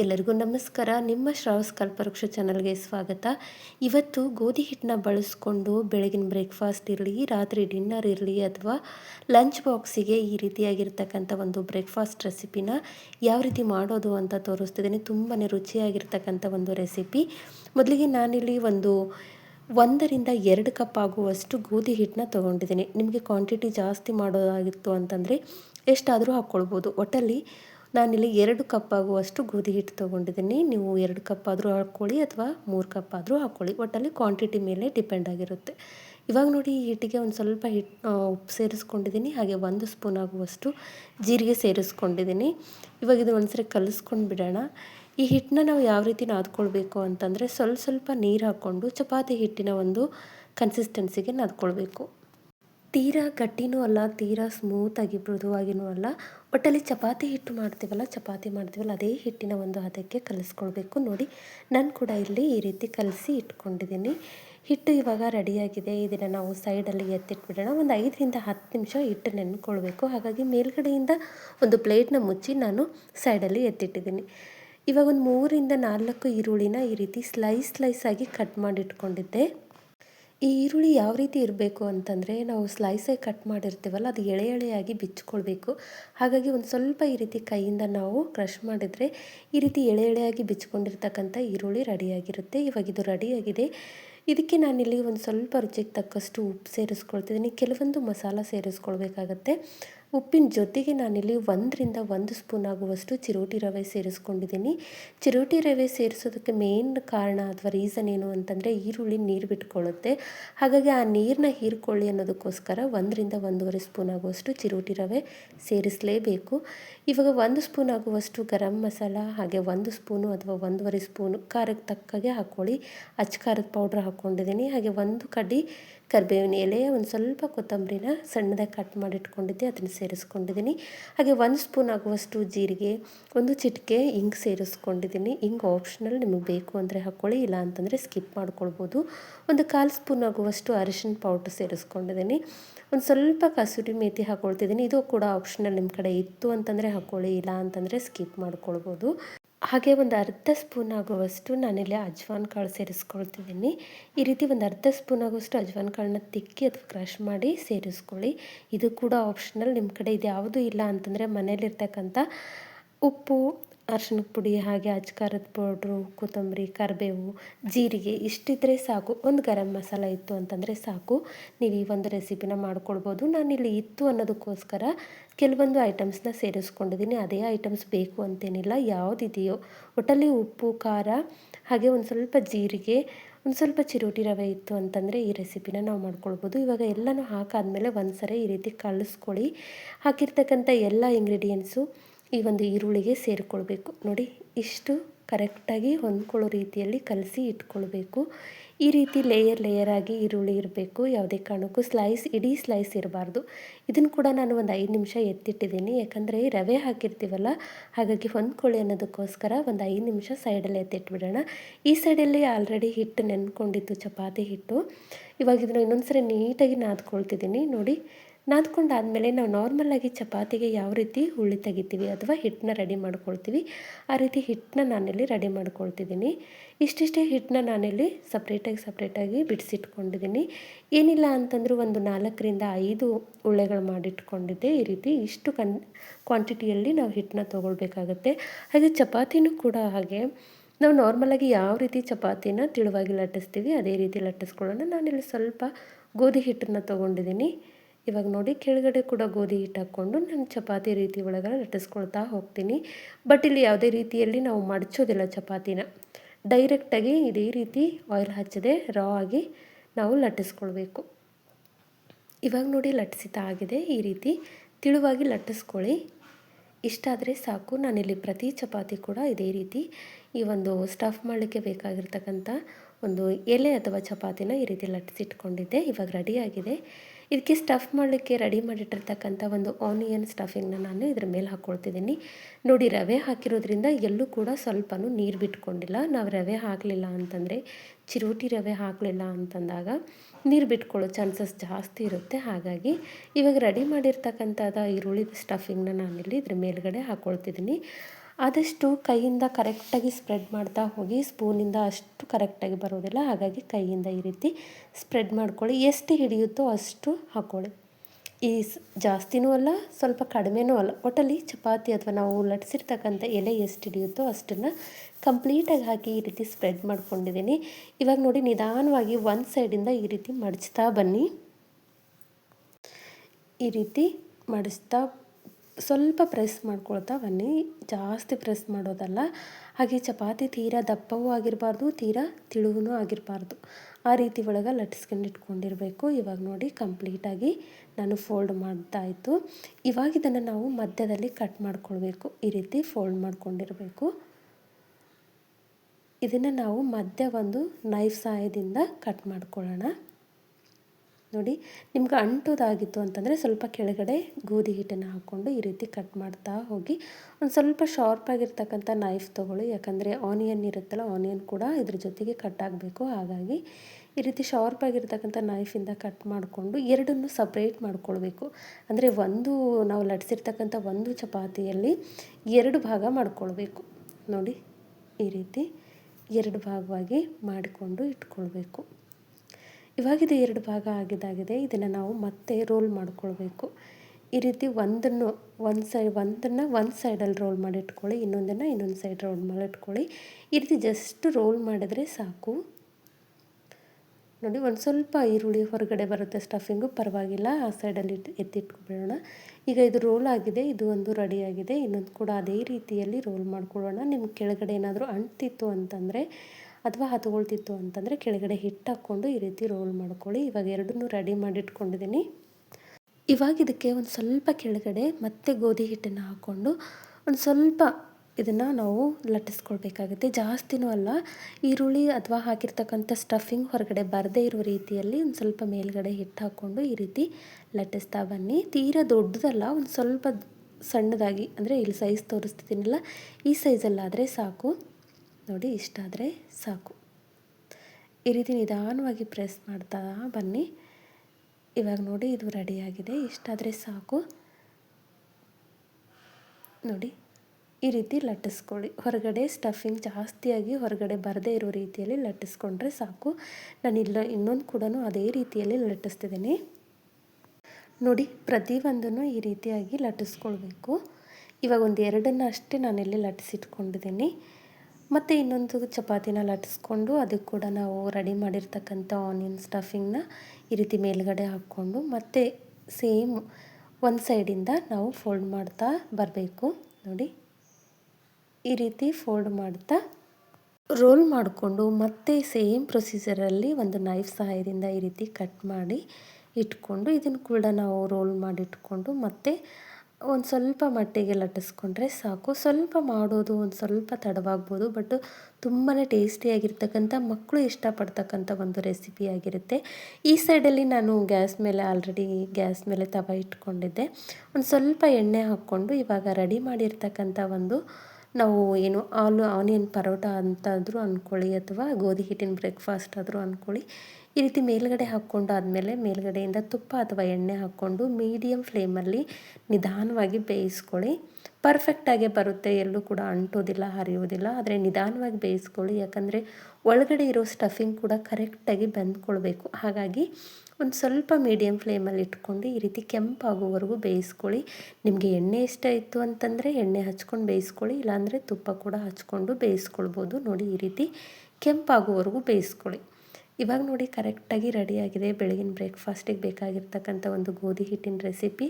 ಎಲ್ಲರಿಗೂ ನಮಸ್ಕಾರ. ನಿಮ್ಮ ಶ್ರಾವಸ್ ಕಲ್ಪವೃಕ್ಷ ಚಾನಲ್ಗೆ ಸ್ವಾಗತ. ಇವತ್ತು ಗೋಧಿ ಹಿಟ್ಟನ್ನ ಬಳಸ್ಕೊಂಡು ಬೆಳಗಿನ ಬ್ರೇಕ್ಫಾಸ್ಟ್ ಇರಲಿ, ರಾತ್ರಿ ಡಿನ್ನರ್ ಇರಲಿ ಅಥವಾ ಲಂಚ್ ಬಾಕ್ಸಿಗೆ ಈ ರೀತಿಯಾಗಿರ್ತಕ್ಕಂಥ ಒಂದು ಬ್ರೇಕ್ಫಾಸ್ಟ್ ರೆಸಿಪಿನ ಯಾವ ರೀತಿ ಮಾಡೋದು ಅಂತ ತೋರಿಸ್ತಿದ್ದೀನಿ. ತುಂಬಾ ರುಚಿಯಾಗಿರ್ತಕ್ಕಂಥ ಒಂದು ರೆಸಿಪಿ. ಮೊದಲಿಗೆ ನಾನಿಲ್ಲಿ ಒಂದು ಒಂದರಿಂದ ಎರಡು ಕಪ್ ಆಗುವಷ್ಟು ಗೋಧಿ ಹಿಟ್ಟನ್ನ ತೊಗೊಂಡಿದ್ದೀನಿ. ನಿಮಗೆ ಕ್ವಾಂಟಿಟಿ ಜಾಸ್ತಿ ಮಾಡೋದಾಗಿತ್ತು ಅಂತಂದರೆ ಎಷ್ಟಾದರೂ ಹಾಕ್ಕೊಳ್ಬೋದು. ಒಟ್ಟಲ್ಲಿ ನಾನಿಲ್ಲಿ ಎರಡು ಕಪ್ ಆಗುವಷ್ಟು ಗೋಧಿ ಹಿಟ್ಟು ತೊಗೊಂಡಿದ್ದೀನಿ. ನೀವು ಎರಡು ಕಪ್ ಆದರೂ ಹಾಕ್ಕೊಳ್ಳಿ ಅಥವಾ ಮೂರು ಕಪ್ ಆದರೂ ಹಾಕ್ಕೊಳ್ಳಿ ಒಟ್ಟಲ್ಲಿ ಕ್ವಾಂಟಿಟಿ ಮೇಲೆ ಡಿಪೆಂಡ್ ಆಗಿರುತ್ತೆ. ಇವಾಗ ನೋಡಿ, ಈ ಹಿಟ್ಟಿಗೆ ಒಂದು ಸ್ವಲ್ಪ ಹಿಟ್ಟು ಉಪ್ಪು ಸೇರಿಸ್ಕೊಂಡಿದ್ದೀನಿ. ಹಾಗೆ ಒಂದು ಸ್ಪೂನ್ ಆಗುವಷ್ಟು ಜೀರಿಗೆ ಸೇರಿಸ್ಕೊಂಡಿದ್ದೀನಿ. ಇವಾಗ ಇದು ಒಂದ್ಸರಿ ಕಲಿಸ್ಕೊಂಡು ಬಿಡೋಣ. ಈ ಹಿಟ್ಟನ್ನ ನಾವು ಯಾವ ರೀತಿ ನಾದ್ಕೊಳ್ಬೇಕು ಅಂತಂದರೆ ಸ್ವಲ್ಪ ಸ್ವಲ್ಪ ನೀರು ಹಾಕ್ಕೊಂಡು ಚಪಾತಿ ಹಿಟ್ಟಿನ ಒಂದು ಕನ್ಸಿಸ್ಟೆನ್ಸಿಗೆ ನಾದ್ಕೊಳ್ಬೇಕು. ತೀರಾ ಗಟ್ಟಿನೂ ಅಲ್ಲ, ತೀರಾ ಸ್ಮೂತಾಗಿ ಮೃದುವಾಗಿನೂ ಅಲ್ಲ. ಒಟ್ಟಲ್ಲಿ ಚಪಾತಿ ಹಿಟ್ಟು ಮಾಡ್ತೀವಲ್ಲ, ಚಪಾತಿ ಮಾಡ್ತೀವಲ್ಲ, ಅದೇ ಹಿಟ್ಟಿನ ಒಂದು ಹದಕ್ಕೆ ಕಲಿಸ್ಕೊಳ್ಬೇಕು. ನೋಡಿ, ನಾನು ಕೂಡ ಇಲ್ಲಿ ಈ ರೀತಿ ಕಲಸಿ ಇಟ್ಕೊಂಡಿದ್ದೀನಿ. ಹಿಟ್ಟು ಇವಾಗ ರೆಡಿಯಾಗಿದೆ. ಇದನ್ನು ನಾವು ಸೈಡಲ್ಲಿ ಎತ್ತಿಟ್ಬಿಡೋಣ. ಒಂದು ಐದರಿಂದ ಹತ್ತು ನಿಮಿಷ ಹಿಟ್ಟು ನೆನ್ಕೊಳ್ಬೇಕು. ಹಾಗಾಗಿ ಮೇಲ್ಗಡೆಯಿಂದ ಒಂದು ಪ್ಲೇಟ್ನ ಮುಚ್ಚಿ ನಾನು ಸೈಡಲ್ಲಿ ಎತ್ತಿಟ್ಟಿದ್ದೀನಿ. ಇವಾಗ ಒಂದು ಮೂರಿಂದ ನಾಲ್ಕು ಈರುಳ್ಳಿನ ಈ ರೀತಿ ಸ್ಲೈಸ್ ಸ್ಲೈಸ್ ಆಗಿ ಕಟ್ ಮಾಡಿ ಇಟ್ಕೊಂಡಿದ್ದೆ ಈ ಈರುಳ್ಳಿ ಯಾವ ರೀತಿ ಇರಬೇಕು ಅಂತಂದರೆ ನಾವು ಸ್ಲೈಸಾಗಿ ಕಟ್ ಮಾಡಿರ್ತೀವಲ್ಲ, ಅದು ಎಳೆ ಎಳೆಯಾಗಿ ಬಿಚ್ಚಿಕೊಳ್ಬೇಕು ಹಾಗಾಗಿ ಒಂದು ಸ್ವಲ್ಪ ಈ ರೀತಿ ಕೈಯಿಂದ ನಾವು ಕ್ರಷ್ ಮಾಡಿದರೆ ಈ ರೀತಿ ಎಳೆ ಎಳೆಯಾಗಿ ಬಿಚ್ಕೊಂಡಿರ್ತಕ್ಕಂಥ ಈರುಳ್ಳಿ ರೆಡಿಯಾಗಿರುತ್ತೆ. ಇವಾಗ ಇದು ರೆಡಿಯಾಗಿದೆ. ಇದಕ್ಕೆ ನಾನಿಲ್ಲಿ ಒಂದು ಸ್ವಲ್ಪ ರುಚಿಗೆ ತಕ್ಕಷ್ಟು ಉಪ್ಪು ಸೇರಿಸ್ಕೊಳ್ತಿದ್ದೀನಿ. ಕೆಲವೊಂದು ಮಸಾಲ ಸೇರಿಸ್ಕೊಳ್ಬೇಕಾಗತ್ತೆ. ಉಪ್ಪಿನ ಜೊತೆಗೆ ನಾನಿಲ್ಲಿ ಒಂದರಿಂದ ಒಂದು ಸ್ಪೂನ್ ಆಗುವಷ್ಟು ಚಿರೋಟಿ ರವೆ ಸೇರಿಸ್ಕೊಂಡಿದ್ದೀನಿ. ಚಿರೋಟಿ ರವೆ ಸೇರಿಸೋದಕ್ಕೆ ಮೇನ್ ಕಾರಣ ಅಥವಾ ರೀಸನ್ ಏನು ಅಂತಂದರೆ ಈರುಳ್ಳಿ ನೀರು ಬಿಟ್ಕೊಳ್ಳುತ್ತೆ. ಹಾಗಾಗಿ ಆ ನೀರನ್ನ ಹೀರ್ಕೊಳ್ಳಿ ಅನ್ನೋದಕ್ಕೋಸ್ಕರ ಒಂದರಿಂದ ಒಂದೂವರೆ ಸ್ಪೂನ್ ಆಗುವಷ್ಟು ಚಿರೋಟಿ ರವೆ ಸೇರಿಸಲೇಬೇಕು. ಇವಾಗ ಒಂದು ಸ್ಪೂನ್ ಆಗುವಷ್ಟು ಗರಂ ಮಸಾಲ, ಹಾಗೆ ಒಂದು ಸ್ಪೂನು ಅಥವಾ ಒಂದೂವರೆ ಸ್ಪೂನು ಖಾರಕ್ಕೆ ತಕ್ಕಾಗೆ ಹಾಕ್ಕೊಳ್ಳಿ. ಅಚ್ಚ ಖಾರದ ಪೌಡ್ರ್ ಹಾಕ್ಕೊಂಡಿದ್ದೀನಿ. ಹಾಗೆ ಒಂದು ಕಡ್ಡಿ ಕರಿಬೇವಿನ ಎಲೆ, ಒಂದು ಸ್ವಲ್ಪ ಕೊತ್ತಂಬರಿನ ಸಣ್ಣದಾಗಿ ಕಟ್ ಮಾಡಿ ಇಟ್ಕೊಂಡಿದ್ದೆ ಅದನ್ನು ಸೇರಿಸ್ಕೊಂಡಿದ್ದೀನಿ. ಹಾಗೆ ಒಂದು ಸ್ಪೂನ್ ಆಗುವಷ್ಟು ಜೀರಿಗೆ, ಒಂದು ಚಿಟಿಕೆ ಹಿಂಗೆ ಸೇರಿಸ್ಕೊಂಡಿದ್ದೀನಿ. ಹಿಂಗೆ ಆಪ್ಷನಲ್ ನಿಮಗೆ ಬೇಕು ಅಂದರೆ ಹಾಕ್ಕೊಳ್ಳಿ ಇಲ್ಲ ಅಂತಂದರೆ ಸ್ಕಿಪ್ ಮಾಡ್ಕೊಳ್ಬೋದು. ಒಂದು ಕಾಲು ಸ್ಪೂನ್ ಆಗುವಷ್ಟು ಅರಿಶಿನ ಪೌಡ್ರ್ ಸೇರಿಸ್ಕೊಂಡಿದ್ದೀನಿ. ಒಂದು ಸ್ವಲ್ಪ ಕಸೂರಿ ಮೇತಿ ಹಾಕ್ಕೊಳ್ತಿದ್ದೀನಿ ಇದು ಕೂಡ ಆಪ್ಷನಲ್ ನಿಮ್ಮ ಕಡೆ ಇತ್ತು ಅಂತಂದರೆ ಹಾಕ್ಕೊಳ್ಳಿ ಇಲ್ಲ ಅಂತಂದರೆ ಸ್ಕಿಪ್ ಮಾಡ್ಕೊಳ್ಬೋದು. ಹಾಗೆ ಒಂದು ಅರ್ಧ ಸ್ಪೂನ್ ಆಗುವಷ್ಟು ನಾನಿಲ್ಲಿ ಅಜ್ವಾನ್ ಕಾಳು ಸೇರಿಸ್ಕೊಳ್ತಿದ್ದೀನಿ. ಈ ರೀತಿ ಒಂದು ಅರ್ಧ ಸ್ಪೂನ್ ಆಗುವಷ್ಟು ಅಜ್ವಾನ್ ಕಾಳನ್ನ ತಿಕ್ಕಿ ಅಥವಾ ಕ್ರಷ್ ಮಾಡಿ ಸೇರಿಸ್ಕೊಳ್ಳಿ. ಇದು ಕೂಡ ಆಪ್ಷನಲ್ ನಿಮ್ಮ ಕಡೆ ಇದು ಯಾವುದೂ ಇಲ್ಲ ಅಂತಂದರೆ ಮನೇಲಿರ್ತಕ್ಕಂಥ ಉಪ್ಪು ಅರ್ಶಿನದ ಪುಡಿ ಹಾಗೆ ಅಜ್ಕಾರದ ಪೌಡ್ರು, ಕೊತ್ತಂಬರಿ, ಕರಿಬೇವು, ಜೀರಿಗೆ ಇಷ್ಟಿದ್ದರೆ ಸಾಕು. ಒಂದು ಗರಂ ಮಸಾಲ ಇತ್ತು ಅಂತಂದರೆ ಸಾಕು. ನೀವು ಈ ಒಂದು ರೆಸಿಪಿನ ಮಾಡ್ಕೊಳ್ಬೋದು. ನಾನಿಲ್ಲಿ ಇತ್ತು ಅನ್ನೋದಕ್ಕೋಸ್ಕರ ಕೆಲವೊಂದು ಐಟಮ್ಸ್ನ ಸೇರಿಸ್ಕೊಂಡಿದ್ದೀನಿ. ಅದೇ ಐಟಮ್ಸ್ ಬೇಕು ಅಂತೇನಿಲ್ಲ. ಯಾವುದಿದೆಯೋ ಒಟ್ಟಲ್ಲಿ ಉಪ್ಪು, ಖಾರ, ಹಾಗೆ ಒಂದು ಸ್ವಲ್ಪ ಜೀರಿಗೆ, ಒಂದು ಸ್ವಲ್ಪ ಚಿರೋಟಿ ರವೆ ಇತ್ತು ಅಂತಂದರೆ ಈ ರೆಸಿಪಿನ ನಾವು ಮಾಡ್ಕೊಳ್ಬೋದು. ಇವಾಗ ಎಲ್ಲನೂ ಹಾಕಾದಮೇಲೆ ಒಂದು ಸರಿ ಈ ರೀತಿ ಕಳಿಸ್ಕೊಳ್ಳಿ. ಹಾಕಿರ್ತಕ್ಕಂಥ ಎಲ್ಲ ಇಂಗ್ರೀಡಿಯೆಂಟ್ಸು ಈ ಒಂದು ಈರುಳ್ಳಿಗೆ ಸೇರಿಕೊಳ್ಬೇಕು. ನೋಡಿ, ಇಷ್ಟು ಕರೆಕ್ಟಾಗಿ ಹೊಂದ್ಕೊಳ್ಳೋ ರೀತಿಯಲ್ಲಿ ಕಲಸಿ ಇಟ್ಕೊಳ್ಬೇಕು. ಈ ರೀತಿ ಲೇಯರ್ ಲೇಯರ್ ಆಗಿ ಈರುಳ್ಳಿ ಇರಬೇಕು, ಯಾವುದೇ ಕಾರಣಕ್ಕೂ ಸ್ಲೈಸ್ ಇಡೀ ಸ್ಲೈಸ್ ಇರಬಾರ್ದು. ಇದನ್ನು ಕೂಡ ನಾನು ಒಂದು ಐದು ನಿಮಿಷ ಎತ್ತಿಟ್ಟಿದ್ದೀನಿ. ಯಾಕಂದರೆ ರವೆ ಹಾಕಿರ್ತೀವಲ್ಲ, ಹಾಗಾಗಿ ಹೊಂದ್ಕೊಳ್ಳಿ ಅನ್ನೋದಕ್ಕೋಸ್ಕರ ಒಂದು ಐದು ನಿಮಿಷ ಸೈಡಲ್ಲಿ ಎತ್ತಿಟ್ಬಿಡೋಣ. ಈ ಸೈಡಲ್ಲಿ ಆಲ್ರೆಡಿ ಹಿಟ್ಟು ನೆನ್ಕೊಂಡಿತ್ತು ಚಪಾತಿ ಹಿಟ್ಟು. ಇವಾಗ ಇದನ್ನು ಇನ್ನೊಂದು ಸರಿ ನೀಟಾಗಿ ನಾದ್ಕೊಳ್ತಿದ್ದೀನಿ. ನೋಡಿ ನಾದ್ಕೊಂಡಾದಮೇಲೆ ನಾವು ನಾರ್ಮಲಾಗಿ ಚಪಾತಿಗೆ ಯಾವ ರೀತಿ ಹುಳಿ ತೆಗಿತೀವಿ ಅಥವಾ ಹಿಟ್ಟನ್ನ ರೆಡಿ ಮಾಡ್ಕೊಳ್ತೀವಿ, ಆ ರೀತಿ ಹಿಟ್ಟನ್ನ ನಾನಿಲ್ಲಿ ರೆಡಿ ಮಾಡ್ಕೊಳ್ತಿದ್ದೀನಿ. ಇಷ್ಟಿಷ್ಟೇ ಹಿಟ್ಟನ್ನ ನಾನಿಲ್ಲಿ ಸಪ್ರೇಟಾಗಿ ಸಪ್ರೇಟಾಗಿ ಬಿಡಿಸಿಟ್ಕೊಂಡಿದ್ದೀನಿ. ಏನಿಲ್ಲ ಅಂತಂದರೂ ಒಂದು ನಾಲ್ಕರಿಂದ ಐದು ಉಳ್ಳೆಗಳು ಮಾಡಿಟ್ಕೊಂಡಿದ್ದೆ. ಈ ರೀತಿ ಇಷ್ಟು ಕನ್, ಕ್ವಾಂಟಿಟಿಯಲ್ಲಿ ನಾವು ಹಿಟ್ಟನ್ನ ತೊಗೊಳ್ಬೇಕಾಗತ್ತೆ. ಹಾಗೆ ಚಪಾತಿನೂ ಕೂಡ ಹಾಗೆ. ನಾವು ನಾರ್ಮಲಾಗಿ ಯಾವ ರೀತಿ ಚಪಾತಿನ ತಿಳುವಾಗಿ ಲಟ್ಟಿಸ್ತೀವಿ, ಅದೇ ರೀತಿ ಲಟ್ಟಿಸ್ಕೊಳ್ಳೋಣ. ನಾನಿಲ್ಲಿ ಸ್ವಲ್ಪ ಗೋಧಿ ಹಿಟ್ಟನ್ನು ತೊಗೊಂಡಿದ್ದೀನಿ. ಇವಾಗ ನೋಡಿ ಕೆಳಗಡೆ ಕೂಡ ಗೋಧಿ ಹಿಟ್ಟು ಹಾಕ್ಕೊಂಡು ನಾನು ಚಪಾತಿ ರೀತಿ ಒಳಗಡೆ ಲಟ್ಟಿಸ್ಕೊಳ್ತಾ ಹೋಗ್ತೀನಿ. ಬಟ್ ಇಲ್ಲಿ ಯಾವುದೇ ರೀತಿಯಲ್ಲಿ ನಾವು ಮಡಚೋದಿಲ್ಲ ಚಪಾತಿನ. ಡೈರೆಕ್ಟಾಗಿ ಇದೇ ರೀತಿ ಆಯಿಲ್ ಹಚ್ಚದೆ ರಾ ಆಗಿ ನಾವು ಲಟ್ಟಿಸ್ಕೊಳ್ಬೇಕು. ಇವಾಗ ನೋಡಿ ಲಟ್ಟಿಸಿತ ಆಗಿದೆ ಈ ರೀತಿ ತಿಳುವಾಗಿ ಲಟ್ಟಿಸ್ಕೊಳ್ಳಿ. ಇಷ್ಟಾದರೆ ಸಾಕು, ನಾನಿಲ್ಲಿ ಪ್ರತಿ ಚಪಾತಿ ಕೂಡ ಇದೇ ರೀತಿ ಈ ಒಂದು ಸ್ಟಫ್ ಮಾಡಲಿಕ್ಕೆ ಬೇಕಾಗಿರ್ತಕ್ಕಂಥ ಒಂದು ಎಲೆ ಅಥವಾ ಚಪಾತಿನ ಈ ರೀತಿ ಲಟ್ಟಿಸಿಟ್ಕೊಂಡಿದ್ದೆ. ಇವಾಗ ರೆಡಿಯಾಗಿದೆ ಇದಕ್ಕೆ ಸ್ಟಫ್ ಮಾಡಲಿಕ್ಕೆ ರೆಡಿ ಮಾಡಿಟ್ಟಿರ್ತಕ್ಕಂಥ ಒಂದು ಆನಿಯನ್ ಸ್ಟಫಿಂಗ್ನ ನಾನು ಇದ್ರ ಮೇಲೆ ಹಾಕ್ಕೊಳ್ತಿದ್ದೀನಿ ನೋಡಿ ರವೆ ಹಾಕಿರೋದ್ರಿಂದ ಎಲ್ಲೂ ಕೂಡ ಸ್ವಲ್ಪನೂ ನೀರು ಬಿಟ್ಕೊಂಡಿಲ್ಲ. ನಾವು ರವೆ ಹಾಕಲಿಲ್ಲ ಅಂತಂದರೆ, ಚಿರೋಟಿ ರವೆ ಹಾಕಲಿಲ್ಲ ಅಂತಂದಾಗ ನೀರು ಬಿಟ್ಕೊಳ್ಳೋ ಚಾನ್ಸಸ್ ಜಾಸ್ತಿ ಇರುತ್ತೆ. ಹಾಗಾಗಿ ಇವಾಗ ರೆಡಿ ಮಾಡಿರ್ತಕ್ಕಂಥದ ಈರುಳ್ಳಿ ಸ್ಟಫಿಂಗ್ನ ನಾನಿಲ್ಲಿ ಇದ್ರ ಮೇಲ್ಗಡೆ ಹಾಕ್ಕೊಳ್ತಿದ್ದೀನಿ ಆದಷ್ಟು ಕೈಯಿಂದ ಕರೆಕ್ಟಾಗಿ ಸ್ಪ್ರೆಡ್ ಮಾಡ್ತಾ ಹೋಗಿ, ಸ್ಪೂನಿಂದ ಅಷ್ಟು ಕರೆಕ್ಟಾಗಿ ಬರೋದಿಲ್ಲ. ಹಾಗಾಗಿ ಕೈಯಿಂದ ಈ ರೀತಿ ಸ್ಪ್ರೆಡ್ ಮಾಡ್ಕೊಳ್ಳಿ. ಎಷ್ಟು ಹಿಡಿಯುತ್ತೋ ಅಷ್ಟು ಹಾಕ್ಕೊಳ್ಳಿ ಈ ಜಾಸ್ತಿನೂ ಅಲ್ಲ, ಸ್ವಲ್ಪ ಕಡಿಮೆನೂ ಅಲ್ಲ. ಒಟ್ಟಲ್ಲಿ ಚಪಾತಿ ಅಥವಾ ನಾವು ಲಟ್ಸಿರ್ತಕ್ಕಂಥ ಎಲೆ ಎಷ್ಟು ಹಿಡಿಯುತ್ತೋ ಅಷ್ಟನ್ನು ಕಂಪ್ಲೀಟಾಗಿ ಹಾಕಿ ಈ ರೀತಿ ಸ್ಪ್ರೆಡ್ ಮಾಡ್ಕೊಂಡಿದ್ದೀನಿ. ಇವಾಗ ನೋಡಿ, ನಿಧಾನವಾಗಿ ಒಂದು ಸೈಡಿಂದ ಈ ರೀತಿ ಮಡಚ್ತಾ ಬನ್ನಿ. ಈ ರೀತಿ ಮಡಿಸ್ತಾ ಸ್ವಲ್ಪ ಪ್ರೆಸ್ ಮಾಡ್ಕೊಳ್ತಾ ಬನ್ನಿ. ಜಾಸ್ತಿ ಪ್ರೆಸ್ ಮಾಡೋದಲ್ಲ. ಹಾಗೆ ಚಪಾತಿ ತೀರಾ ದಪ್ಪವೂ ಆಗಿರಬಾರ್ದು, ತೀರಾ ತಿಳುವೂ ಆಗಿರಬಾರ್ದು. ಆ ರೀತಿ ಒಳಗೆ ಲಟ್ಸ್ಕೊಂಡು ಇಟ್ಕೊಂಡಿರಬೇಕು. ಇವಾಗ ನೋಡಿ ಕಂಪ್ಲೀಟಾಗಿ ನಾನು ಫೋಲ್ಡ್ ಮಾಡ್ತಾಯಿತ್ತು ಇವಾಗ ಇದನ್ನು ನಾವು ಮಧ್ಯದಲ್ಲಿ ಕಟ್ ಮಾಡ್ಕೊಳ್ಬೇಕು. ಈ ರೀತಿ ಫೋಲ್ಡ್ ಮಾಡ್ಕೊಂಡಿರಬೇಕು. ಇದನ್ನು ನಾವು ಮಧ್ಯ ಒಂದು ನೈಫ್ ಸಹಾಯದಿಂದ ಕಟ್ ಮಾಡ್ಕೊಳ್ಳೋಣ. ನೋಡಿ, ನಿಮ್ಗೆ ಅಂಟೋದಾಗಿತ್ತು ಅಂತಂದರೆ ಸ್ವಲ್ಪ ಕೆಳಗಡೆ ಗೋಧಿ ಹಿಟ್ಟನ್ನು ಹಾಕ್ಕೊಂಡು ಈ ರೀತಿ ಕಟ್ ಮಾಡ್ತಾ ಹೋಗಿ. ಒಂದು ಸ್ವಲ್ಪ ಶಾರ್ಪಾಗಿರ್ತಕ್ಕಂಥ ನೈಫ್ ತೊಗೊಳ್ಳಿ, ಯಾಕಂದರೆ ಆನಿಯನ್ ಇರುತ್ತಲ್ಲ ಆನಿಯನ್ ಕೂಡ ಇದ್ರ ಜೊತೆಗೆ ಕಟ್ ಆಗಬೇಕು. ಹಾಗಾಗಿ ಈ ರೀತಿ ಶಾರ್ಪಾಗಿರ್ತಕ್ಕಂಥ ನೈಫಿಂದ ಕಟ್ ಮಾಡಿಕೊಂಡು ಎರಡನ್ನು ಸಪ್ರೇಟ್ ಮಾಡ್ಕೊಳ್ಬೇಕು. ಅಂದರೆ ಒಂದು, ನಾವು ಲಟ್ಸಿರ್ತಕ್ಕಂಥ ಒಂದು ಚಪಾತಿಯಲ್ಲಿ ಎರಡು ಭಾಗ ಮಾಡ್ಕೊಳ್ಬೇಕು. ನೋಡಿ, ಈ ರೀತಿ ಎರಡು ಭಾಗವಾಗಿ ಮಾಡಿಕೊಂಡು ಇಟ್ಕೊಳ್ಬೇಕು. ಇವಾಗಿದು ಎರಡು ಭಾಗ ಆಗಿದ್ದಾಗಿದೆ. ಇದನ್ನು ನಾವು ಮತ್ತೆ ರೋಲ್ ಮಾಡ್ಕೊಳ್ಬೇಕು. ಈ ರೀತಿ ಒಂದನ್ನು ಒಂದು ಸೈಡ್ ಒಂದನ್ನು ಒಂದು ಸೈಡಲ್ಲಿ ರೋಲ್ ಮಾಡಿ ಇಟ್ಕೊಳ್ಳಿ ಇನ್ನೊಂದನ್ನು ಇನ್ನೊಂದು ಸೈಡ್ ರೋಲ್ ಮಾಡಿ ಇಟ್ಕೊಳ್ಳಿ ಈ ರೀತಿ ಜಸ್ಟ್ ರೋಲ್ ಮಾಡಿದ್ರೆ ಸಾಕು. ನೋಡಿ, ಒಂದು ಸ್ವಲ್ಪ ಈರುಳ್ಳಿ ಹೊರಗಡೆ ಬರುತ್ತೆ ಸ್ಟಫಿಂಗು ಪರವಾಗಿಲ್ಲ, ಆ ಸೈಡಲ್ಲಿ ಇಟ್ಟು ಎತ್ತಿಟ್ಕೊಬಿಡೋಣ ಈಗ ಇದು ರೋಲ್ ಆಗಿದೆ, ಇದು ಒಂದು ರೆಡಿಯಾಗಿದೆ ಇನ್ನೊಂದು ಕೂಡ ಅದೇ ರೀತಿಯಲ್ಲಿ ರೋಲ್ ಮಾಡ್ಕೊಳ್ಳೋಣ. ನಿಮ್ಮ ಕೆಳಗಡೆ ಏನಾದರೂ ಅಂಟಿತ್ತು ಅಂತಂದರೆ ಅಥವಾ ಹತ್ಕೊಳ್ತಿತ್ತು ಅಂತಂದರೆ ಕೆಳಗಡೆ ಹಿಟ್ಟು ಹಾಕ್ಕೊಂಡು ಈ ರೀತಿ ರೋಲ್ ಮಾಡ್ಕೊಳ್ಳಿ. ಇವಾಗ ಎರಡನ್ನೂ ರೆಡಿ ಮಾಡಿಟ್ಕೊಂಡಿದ್ದೀನಿ ಇವಾಗ ಇದಕ್ಕೆ ಒಂದು ಸ್ವಲ್ಪ ಕೆಳಗಡೆ ಮತ್ತೆ ಗೋಧಿ ಹಿಟ್ಟನ್ನು ಹಾಕ್ಕೊಂಡು ಒಂದು ಸ್ವಲ್ಪ ಇದನ್ನು ನಾವು ಲಟ್ಟಿಸ್ಕೊಳ್ಬೇಕಾಗುತ್ತೆ. ಜಾಸ್ತಿನೂ ಅಲ್ಲ, ಈರುಳ್ಳಿ ಅಥವಾ ಹಾಕಿರ್ತಕ್ಕಂಥ ಸ್ಟಫಿಂಗ್ ಹೊರಗಡೆ ಬರದೇ ಇರೋ ರೀತಿಯಲ್ಲಿ ಒಂದು ಸ್ವಲ್ಪ ಮೇಲ್ಗಡೆ ಹಿಟ್ಟು ಹಾಕ್ಕೊಂಡು ಈ ರೀತಿ ಲಟ್ಟಿಸ್ತಾ ಬನ್ನಿ. ತೀರಾ ದೊಡ್ಡದಲ್ಲ, ಒಂದು ಸ್ವಲ್ಪ ಸಣ್ಣದಾಗಿ, ಅಂದರೆ ಇಲ್ಲಿ ಸೈಜ್ ತೋರಿಸ್ತಿದ್ದೀನಲ್ಲ, ಈ ಸೈಜಲ್ಲಾದರೆ ಸಾಕು. ನೋಡಿ ಇಷ್ಟಾದರೆ ಸಾಕು. ಈ ರೀತಿ ನಿಧಾನವಾಗಿ ಪ್ರೆಸ್ ಮಾಡ್ತಾ ಬನ್ನಿ. ಇವಾಗ ನೋಡಿ, ಇದು ರೆಡಿಯಾಗಿದೆ ಇಷ್ಟಾದರೆ ಸಾಕು. ನೋಡಿ, ಈ ರೀತಿ ಲಟ್ಟಿಸ್ಕೊಳ್ಳಿ. ಹೊರಗಡೆ ಸ್ಟಫಿಂಗ್ ಜಾಸ್ತಿಯಾಗಿ ಹೊರಗಡೆ ಬರದೇ ಇರೋ ರೀತಿಯಲ್ಲಿ ಲಟ್ಟಿಸ್ಕೊಂಡ್ರೆ ಸಾಕು. ನಾನು ಇಲ್ಲ, ಇನ್ನೊಂದು ಕೂಡ ಅದೇ ರೀತಿಯಲ್ಲಿ ಲಟ್ಟಿಸ್ತಿದ್ದೀನಿ. ನೋಡಿ, ಪ್ರತಿಯೊಂದನ್ನು ಈ ರೀತಿಯಾಗಿ ಲಟ್ಟಿಸ್ಕೊಳ್ಬೇಕು. ಇವಾಗ ಒಂದು ಎರಡನ್ನು ಅಷ್ಟೇ ನಾನಿಲ್ಲಿ ಲಟ್ಟಿಸಿಟ್ಕೊಂಡಿದ್ದೀನಿ. ಮತ್ತು ಇನ್ನೊಂದು ಚಪಾತಿನ ಲಟ್ಟಿಸ್ಕೊಂಡು ಅದಕ್ಕೆ ಕೂಡ ನಾವು ರೆಡಿ ಮಾಡಿರ್ತಕ್ಕಂಥ ಆನಿಯನ್ ಸ್ಟಫಿಂಗ್ನ ಈ ರೀತಿ ಮೇಲ್ಗಡೆ ಹಾಕ್ಕೊಂಡು ಮತ್ತೆ ಸೇಮ್ ಒಂದು ಸೈಡಿಂದ ನಾವು ಫೋಲ್ಡ್ ಮಾಡ್ತಾ ಬರಬೇಕು. ನೋಡಿ. ಈ ರೀತಿ ಫೋಲ್ಡ್ ಮಾಡ್ತಾ ರೋಲ್ ಮಾಡಿಕೊಂಡು ಮತ್ತೆ ಸೇಮ್ ಪ್ರೊಸೀಜರಲ್ಲಿ ಒಂದು ನೈಫ್ ಸಹಾಯದಿಂದ ಈ ರೀತಿ ಕಟ್ ಮಾಡಿ ಇಟ್ಕೊಂಡು ಇದನ್ನು ಕೂಡ ನಾವು ರೋಲ್ ಮಾಡಿ ಇಟ್ಕೊಂಡು ಮತ್ತೆ ಒಂದು ಸ್ವಲ್ಪ ಮಟ್ಟಿಗೆ ಲಟ್ಟಿಸ್ಕೊಂಡ್ರೆ ಸಾಕು. ಸ್ವಲ್ಪ ಮಾಡೋದು ಒಂದು ಸ್ವಲ್ಪ ತಡವಾಗ್ಬೋದು ಬಟ್ ತುಂಬಾ ಟೇಸ್ಟಿಯಾಗಿರ್ತಕ್ಕಂಥ ಮಕ್ಕಳು ಇಷ್ಟಪಡ್ತಕ್ಕಂಥ ಒಂದು ರೆಸಿಪಿ ಆಗಿರುತ್ತೆ. ಈ ಸೈಡಲ್ಲಿ ನಾನು ಗ್ಯಾಸ್ ಮೇಲೆ ಆಲ್ರೆಡಿ ಗ್ಯಾಸ್ ಮೇಲೆ ತವ ಇಟ್ಕೊಂಡಿದ್ದೆ. ಒಂದು ಸ್ವಲ್ಪ ಎಣ್ಣೆ ಹಾಕ್ಕೊಂಡು ಇವಾಗ ರೆಡಿ ಮಾಡಿರ್ತಕ್ಕಂಥ ಒಂದು, ನಾವು ಏನು ಆಲು ಆನಿಯನ್ ಪರೋಟ ಅಂತಾದರೂ ಅಂದ್ಕೊಳ್ಳಿ ಅಥವಾ ಗೋಧಿ ಹಿಟ್ಟಿನ ಬ್ರೇಕ್ಫಾಸ್ಟ್ ಆದರೂ ಅಂದ್ಕೊಳ್ಳಿ ಈ ರೀತಿ ಮೇಲ್ಗಡೆ ಹಾಕ್ಕೊಂಡಾದಮೇಲೆ ಮೇಲ್ಗಡೆಯಿಂದ ತುಪ್ಪ ಅಥವಾ ಎಣ್ಣೆ ಹಾಕ್ಕೊಂಡು ಮೀಡಿಯಮ್ ಫ್ಲೇಮಲ್ಲಿ ನಿಧಾನವಾಗಿ ಬೇಯಿಸ್ಕೊಳ್ಳಿ. ಪರ್ಫೆಕ್ಟಾಗೆ ಬರುತ್ತೆ, ಎಲ್ಲೂ ಕೂಡ ಅಂಟೋದಿಲ್ಲ, ಹರಿಯೋದಿಲ್ಲ. ಆದರೆ ನಿಧಾನವಾಗಿ ಬೇಯಿಸ್ಕೊಳ್ಳಿ, ಯಾಕಂದರೆ ಒಳಗಡೆ ಇರೋ ಸ್ಟಫಿಂಗ್ ಕೂಡ ಕರೆಕ್ಟಾಗಿ ಬೆಂದ್ಕೊಳ್ಬೇಕು. ಹಾಗಾಗಿ ಒಂದು ಸ್ವಲ್ಪ ಮೀಡಿಯಮ್ ಫ್ಲೇಮಲ್ಲಿ ಇಟ್ಕೊಂಡು ಈ ರೀತಿ ಕೆಂಪಾಗುವವರೆಗೂ ಬೇಯಿಸ್ಕೊಳ್ಳಿ. ನಿಮಗೆ ಎಣ್ಣೆ ಇಷ್ಟ ಇತ್ತು ಅಂತಂದರೆ ಎಣ್ಣೆ ಹಚ್ಕೊಂಡು ಬೇಯಿಸ್ಕೊಳ್ಳಿ, ಇಲ್ಲಾಂದರೆ ತುಪ್ಪ ಕೂಡ ಹಚ್ಕೊಂಡು ಬೇಯಿಸ್ಕೊಳ್ಬೋದು. ನೋಡಿ ಈ ರೀತಿ ಕೆಂಪಾಗುವವರೆಗೂ ಬೇಯಿಸ್ಕೊಳ್ಳಿ. ಇವಾಗ ನೋಡಿ ಕರೆಕ್ಟಾಗಿ ರೆಡಿಯಾಗಿದೆ. ಬೆಳಗಿನ ಬ್ರೇಕ್ಫಾಸ್ಟಿಗೆ ಬೇಕಾಗಿರ್ತಕ್ಕಂಥ ಒಂದು ಗೋಧಿ ಹಿಟ್ಟಿನ ರೆಸಿಪಿ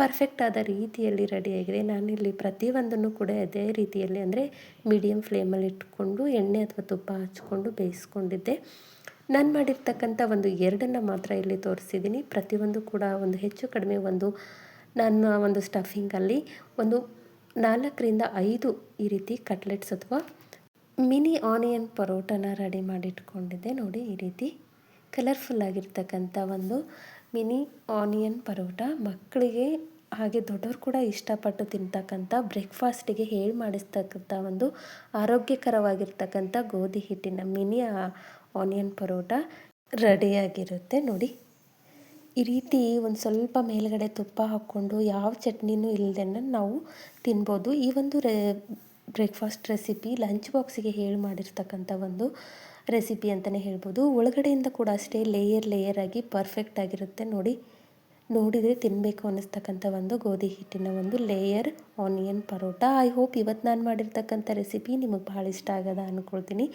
ಪರ್ಫೆಕ್ಟ್ ಆದ ರೀತಿಯಲ್ಲಿ ರೆಡಿಯಾಗಿದೆ. ನಾನಿಲ್ಲಿ ಪ್ರತಿಯೊಂದನ್ನು ಕೂಡ ಅದೇ ರೀತಿಯಲ್ಲಿ ಅಂದರೆ ಮೀಡಿಯಮ್ ಫ್ಲೇಮಲ್ಲಿ ಇಟ್ಕೊಂಡು ಎಣ್ಣೆ ಅಥವಾ ತುಪ್ಪ ಹಚ್ಕೊಂಡು ಬೇಯಿಸ್ಕೊಂಡಿದ್ದೆ. ನಾನು ಮಾಡಿರ್ತಕ್ಕಂಥ ಒಂದು ಎರಡನ್ನು ಮಾತ್ರ ಇಲ್ಲಿ ತೋರಿಸಿದ್ದೀನಿ. ಪ್ರತಿಯೊಂದು ಕೂಡ ಒಂದು ಹೆಚ್ಚು ಕಡಿಮೆ ಒಂದು ನನ್ನ ಒಂದು ಸ್ಟಫಿಂಗಲ್ಲಿ ಒಂದು ನಾಲ್ಕರಿಂದ ಐದು ಈ ರೀತಿ ಕಟ್ಲೆಟ್ಸ್ ಅಥವಾ ಮಿನಿ ಆನಿಯನ್ ಪರೋಟನ ರೆಡಿ ಮಾಡಿಟ್ಕೊಂಡಿದ್ದೆ ನೋಡಿ ಈ ರೀತಿ. ಕಲರ್ಫುಲ್ಲಾಗಿರ್ತಕ್ಕಂಥ ಒಂದು ಮಿನಿ ಆನಿಯನ್ ಪರೋಟ. ಮಕ್ಕಳಿಗೆ ಹಾಗೆ ದೊಡ್ಡವರು ಕೂಡ ಇಷ್ಟಪಟ್ಟು ತಿಂತಕ್ಕಂಥ ಬ್ರೇಕ್ಫಾಸ್ಟಿಗೆ ಹೇಳಿ ಮಾಡಿಸ್ತಕ್ಕಂಥ ಒಂದು ಆರೋಗ್ಯಕರವಾಗಿರ್ತಕ್ಕಂಥ ಗೋಧಿ ಹಿಟ್ಟಿನ ಮಿನಿ ಆನಿಯನ್ ಪರೋಟ ರೆಡಿಯಾಗಿರುತ್ತೆ ನೋಡಿ. ಈ ರೀತಿ ಒಂದು ಸ್ವಲ್ಪ ಮೇಲುಗಡೆ ತುಪ್ಪ ಹಾಕ್ಕೊಂಡು ಯಾವ ಚಟ್ನಿನೂ ಇಲ್ಲದೆ ನಾವು ತಿನ್ಬೋದು. ಈ ಒಂದು ರೇ ಬ್ರೇಕ್ಫಾಸ್ಟ್ ರೆಸಿಪಿ ಲಂಚ್ ಬಾಕ್ಸಿಗೆ ಹೇಳಿ ಮಾಡಿರ್ತಕ್ಕಂಥ ಒಂದು ರೆಸಿಪಿ ಅಂತಲೇ ಹೇಳ್ಬೋದು. ಒಳಗಡೆಯಿಂದ ಕೂಡ ಅಷ್ಟೇ ಲೇಯರ್ ಲೇಯರ್ ಆಗಿ ಪರ್ಫೆಕ್ಟ್ ಆಗಿರುತ್ತೆ. ನೋಡಿ, ನೋಡಿದರೆ ತಿನ್ನಬೇಕು ಅನ್ನಿಸ್ತಕ್ಕಂಥ ಒಂದು ಗೋಧಿ ಹಿಟ್ಟಿನ ಒಂದು layer, onion, paratha. I hope ಇವತ್ತು ನಾನು ಮಾಡಿರ್ತಕ್ಕಂಥ ರೆಸಿಪಿ ನಿಮಗೆ ಭಾಳ ಇಷ್ಟ ಆಗದ ಅಂದ್ಕೊಳ್ತೀನಿ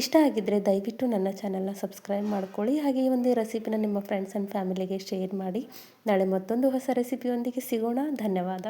ಇಷ್ಟ ಆಗಿದ್ದರೆ ದಯವಿಟ್ಟು ನನ್ನ ಚಾನಲ್ನ ಸಬ್ಸ್ಕ್ರೈಬ್ ಮಾಡ್ಕೊಳ್ಳಿ. ಹಾಗೆ ಈ ಒಂದು ರೆಸಿಪಿನ ನಿಮ್ಮ ಫ್ರೆಂಡ್ಸ್ ಆ್ಯಂಡ್ ಫ್ಯಾಮಿಲಿಗೆ ಶೇರ್ ಮಾಡಿ. ನಾಳೆ ಮತ್ತೊಂದು ಹೊಸ ರೆಸಿಪಿಯೊಂದಿಗೆ ಸಿಗೋಣ. ಧನ್ಯವಾದ.